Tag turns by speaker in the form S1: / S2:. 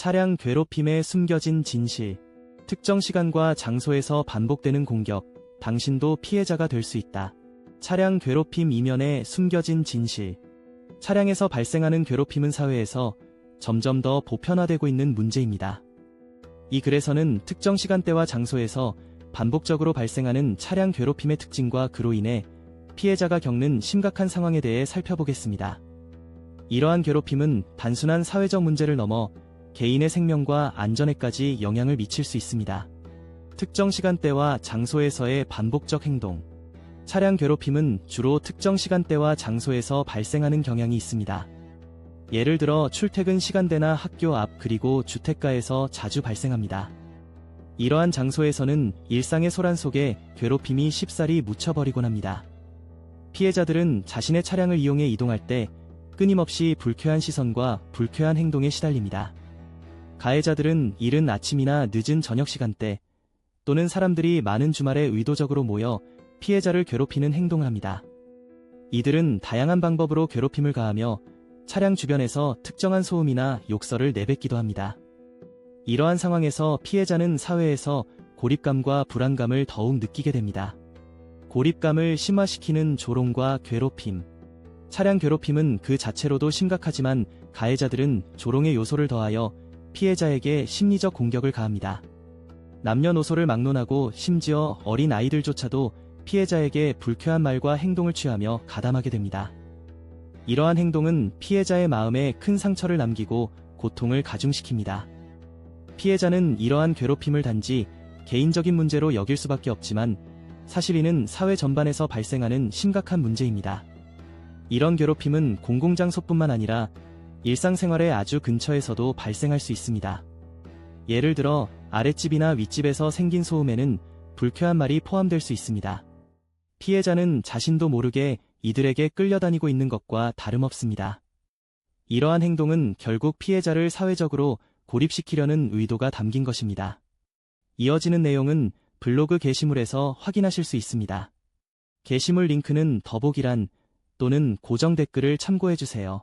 S1: 차량 괴롭힘의 숨겨진 진실. 특정 시간과 장소에서 반복되는 공격. 당신도 피해자가 될 수 있다. 차량 괴롭힘 이면의 숨겨진 진실. 차량에서 발생하는 괴롭힘은 사회에서 점점 더 보편화되고 있는 문제입니다. 이 글에서는 특정 시간대와 장소에서 반복적으로 발생하는 차량 괴롭힘의 특징과 그로 인해 피해자가 겪는 심각한 상황에 대해 살펴보겠습니다. 이러한 괴롭힘은 단순한 사회적 문제를 넘어 개인의 생명과 안전에까지 영향을 미칠 수 있습니다. 특정 시간대와 장소에서의 반복적 행동. 차량 괴롭힘은 주로 특정 시간대와 장소에서 발생하는 경향이 있습니다. 예를 들어 출퇴근 시간대나 학교 앞 그리고 주택가에서 자주 발생합니다. 이러한 장소에서는 일상의 소란 속에 괴롭힘이 쉽사리 묻혀버리곤 합니다. 피해자들은 자신의 차량을 이용해 이동할 때 끊임없이 불쾌한 시선과 불쾌한 행동에 시달립니다. 가해자들은 이른 아침이나 늦은 저녁 시간대 또는 사람들이 많은 주말에 의도적으로 모여 피해자를 괴롭히는 행동을 합니다. 이들은 다양한 방법으로 괴롭힘을 가하며 차량 주변에서 특정한 소음이나 욕설을 내뱉기도 합니다. 이러한 상황에서 피해자는 사회에서 고립감과 불안감을 더욱 느끼게 됩니다. 고립감을 심화시키는 조롱과 괴롭힘. 차량 괴롭힘은 그 자체로도 심각하지만 가해자들은 조롱의 요소를 더하여 피해자에게 심리적 공격을 가합니다. 남녀노소를 막론하고 심지어 어린 아이들조차도 피해자에게 불쾌한 말과 행동을 취하며 가담하게 됩니다. 이러한 행동은 피해자의 마음에 큰 상처를 남기고 고통을 가중시킵니다. 피해자는 이러한 괴롭힘을 단지 개인적인 문제로 여길 수밖에 없지만 사실 이는 사회 전반에서 발생하는 심각한 문제입니다. 이런 괴롭힘은 공공장소뿐만 아니라 일상생활의 아주 근처에서도 발생할 수 있습니다. 예를 들어 아랫집이나 윗집에서 생긴 소음에는 불쾌한 말이 포함될 수 있습니다. 피해자는 자신도 모르게 이들에게 끌려다니고 있는 것과 다름없습니다. 이러한 행동은 결국 피해자를 사회적으로 고립시키려는 의도가 담긴 것입니다. 이어지는 내용은 블로그 게시물에서 확인하실 수 있습니다. 게시물 링크는 더보기란 또는 고정 댓글을 참고해주세요.